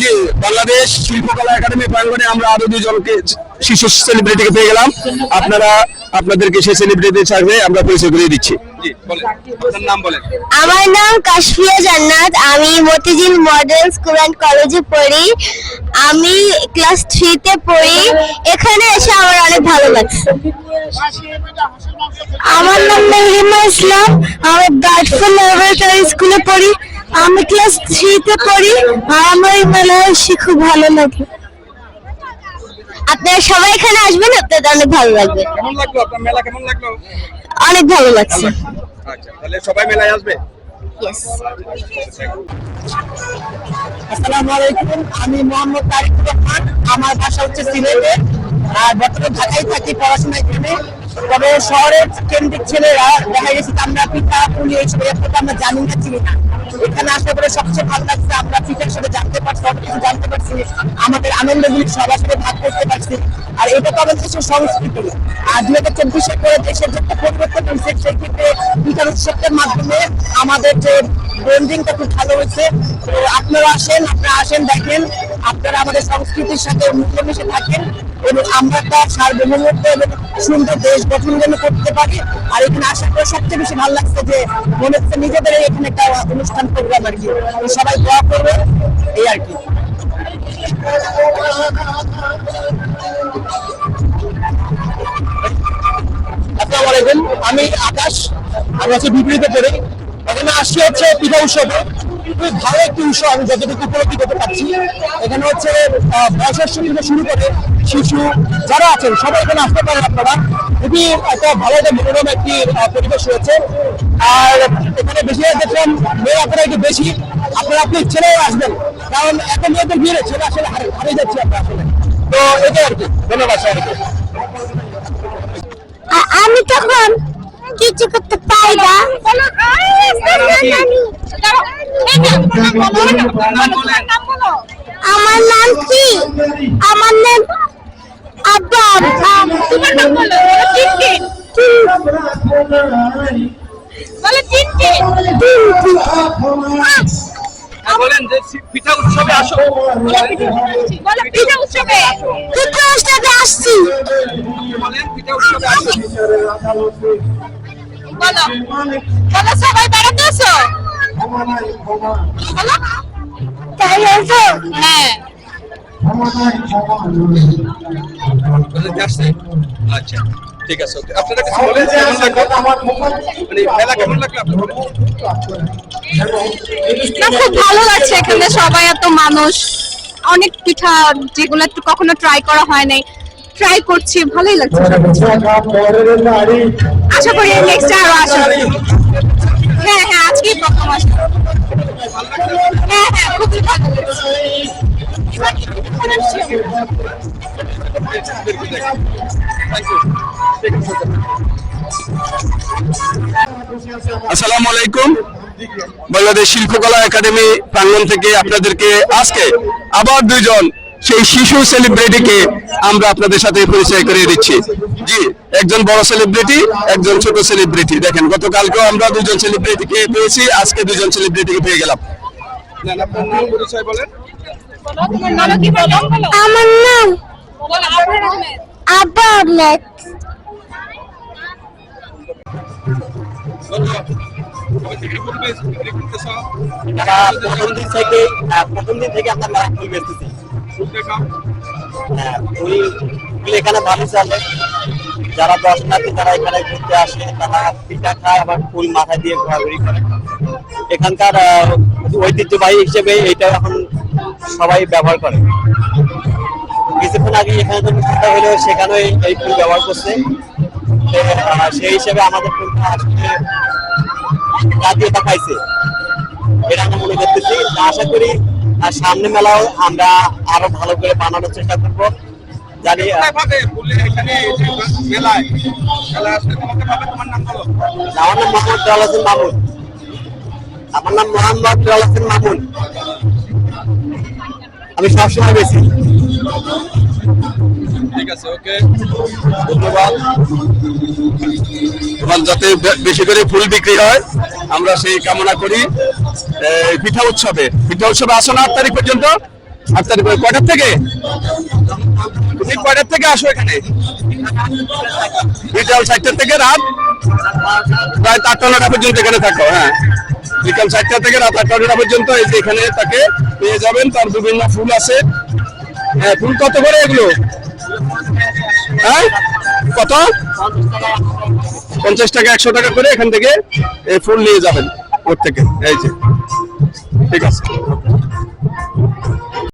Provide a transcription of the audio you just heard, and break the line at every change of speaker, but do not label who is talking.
জি বাংলাদেশ শিল্পকলা একাডেমি প্রাঙ্গণে আমরা আরও দুজনকে শিশু সেলিব্রিটিকে পেয়ে গেলাম। আপনারা আপনাদেরকে সেই সেলিব্রিটির সাথে আমরা পরিচয় করে দিচ্ছি।
আমার নাম কাশফিয়া জান্নাত। আমি মতিঝিল মডেল স্কুল অ্যান্ড কলেজে পড়ি। আমি ক্লাস থ্রিতে পড়ি। এখানে এসে আমার অনেক ভালো লাগছে। আমার নাম মেহরিমা ইসলাম। আমি গার্ডফুল ল্যাবরেটরি স্কুলে পড়ি। আমি ক্লাস থ্রিতে পড়ি আর আমার এই মেলায় এসে খুব ভালো লাগে। আপনারা সবাই এখানে আসবেন আপনাদের অনেক ভালো লাগবে।
কেমন লাগল? আপনার মেলা কেমন লাগল?
অনেক ভালো লাগছে।
আচ্ছা তাহলে সবাই মেলায় আসবে?
আসসালামু আলাইকুম আমি মোহাম্মদ তারিকুর রহমান। আমার বাসা হচ্ছে সিলেটে। আর বর্তমানে ঢাকায় থাকি পড়াশোনা এখানে তবে শহরের কেন্দ্রিক ছেলেরা, দেখা গেছে আমরা পিঠা পুলি এইসব এরপর আমরা জানি না, চিনি না। এখানে আসার পরে সবচেয়ে ভালো লাগছে আমরা পিঠার সাথে জানতে পারছি অনেক কিছু জানতে পারছি আমাদের আনন্দগুলি সবার সাথে ভাগ করতে পারছি। আর এটা তো আমাদের দেশের সংস্কৃতি। আর দুই হাজার চব্বিশে করে দেশের যে পরিবর্তন হয়েছে, সেই ক্ষেত্রে পিঠার উৎসবের মাধ্যমে আমাদের যে ব্রেন্ডিংটা খুব ভালো হয়েছে। তো আপনারা আসেন আপনারা আসেন, দেখেন। আপনারা আমাদের সংস্কৃতির সাথে মিলেমিশে থাকেন এবং আমরা একটা সার্বভৌমত্ব এবং সুন্দর দেশ গঠন যেন করতে পারি। আর এখানে আসার পরে সবচেয়ে বেশি ভালো লাগছে যে মনে হচ্ছে নিজেদের এখানে একটা অনুষ্ঠান প্রোগ্রাম আর কি। সবাই দোয়া করবে এই আর কি। আমি আকাশ আমি হচ্ছে বিপরীতে পড়ি। এখানে আসছি হচ্ছে পিঠা উৎসবে। ভালো একটি আমি যতটুকু উপলব্ধি করতে পারছি। এখানে হচ্ছে বয়সের শুরু করে শিশু, যারা আছেন, সবাই এখানে আসতে পারেন আপনারা। খুবই একটা ভালো একটা মনোরম একটি পরিবেশ রয়েছে। আর এখানে বেশি দেখলাম মেয়ে আপনারা একটু বেশি। আপনারা আপনি ছেলেও আসবেন। কারণ এখন মেয়েদের ভিড়ে ছেলে আসলে হারিয়ে যাচ্ছে আমরা আসলে। তো এটাই আর কি। ধন্যবাদ সবাইকে।
আমি তখন কিছু করতে পারি আমার নাম কি? আমার নাম আব্বা তোমার নাম বলো টিনটিন বলো টিনটিন
বলেন যে পিঠা উৎসবে আসো।
পিঠা উৎসবে পিঠা উৎসবে আসছি।
বলেন পিঠা উৎসবে আসো।
বলো। বলো সবাই বেড়াতে আসো? বলো। তাই আসো হ্যাঁ।
আচ্ছা ঠিক আছে ওকে। আপনারা কিছু বলেন? মানে মেলা কেমন লাগল আপনার
খুব ভালো লাগছে এখানে। সবাই এত মানুষ। অনেক পিঠা যেগুলো একটু কখনো ট্রাই করা হয় নাই। ট্রাই করছি, ভালোই লাগছে আশা করি নেক্সট আরও আসবে। হ্যাঁ হ্যাঁ আজকেই প্রথম আসবে। হ্যাঁ হ্যাঁ
আসসালামু আলাইকুম। বাংলাদেশ শিল্পকলা একাডেমি প্রাঙ্গণ থেকে আপনাদেরকে আজকে আবার দুইজন সেই শিশু সেলিব্রিটিকে আমরা আপনাদের সাথে পরিচয় করিয়ে দিচ্ছি। জি একজন বড় সেলিব্রিটি একজন ছোট সেলিব্রিটি দেখেন গতকালকেও আমরা দুজন সেলিব্রিটিকে পেয়েছি আজকে দুজন সেলিব্রিটিকে পেয়ে গেলাম। পরিচয় বলেন।
আমার নাম আব্বা আহমেদ।
প্রথম দিন থেকে প্রথম দিন থেকে আমরা মেলা ফুল ফুল এখানে ভালো চলে যারা দর্শনার্থী যারা এখানে ঘুরতে আসে। তারা পিঠা খায়, আবার ফুল মাথায় দিয়ে ঘোরাঘুরি করে। এখানকার ঐতিহ্যবাহী হিসেবে এটা এখন সবাই ব্যবহার করে। কিছুক্ষণ আগে এখানে তো অনুষ্ঠানটা হলো, সেখানেও এই- ফুল ব্যবহার করছে। সেই হিসেবে আমাদের ফুলটা আসলে জাতীয়তা পাইছে। এটা আমরা মনে করতেছি। আশা করি আর সামনে মেলাও আমরা আরও ভালো করে বানানোর চেষ্টা করব। জানি আমার নাম মোহাম্মদ দেওয়াল মামুন। আমার নাম মোহাম্মদ মামুন। আমি সবসময় বেশি।
ঠিক আছে ওকে।
ধন্যবাদ।
তোমার যাতে বেশি করে ফুল বিক্রি হয় আমরা সেই কামনা করি। পিঠা উৎসবে পিঠা উৎসবে আসো না, আট তারিখ পর্যন্ত? আট তারিখ কয়টার থেকে? তুমি কয়টার থেকে আসো এখানে? বিকাল চারটার থেকে রাত প্রায় আটটা নটা পর্যন্ত এখানে থাকো হ্যাঁ। বিকাল চারটা থেকে রাত আটটা নটা পর্যন্ত এখানে তাকে পেয়ে যাবেন, তার বিভিন্ন ফুল আছে। হ্যাঁ ফুল কত করে এগুলো? হ্যাঁ? কত? পঞ্চাশ টাকা, একশো টাকা করে এখান থেকে ফুল নিয়ে যাবেন। ওর থেকে এই যে। ঠিক আছে।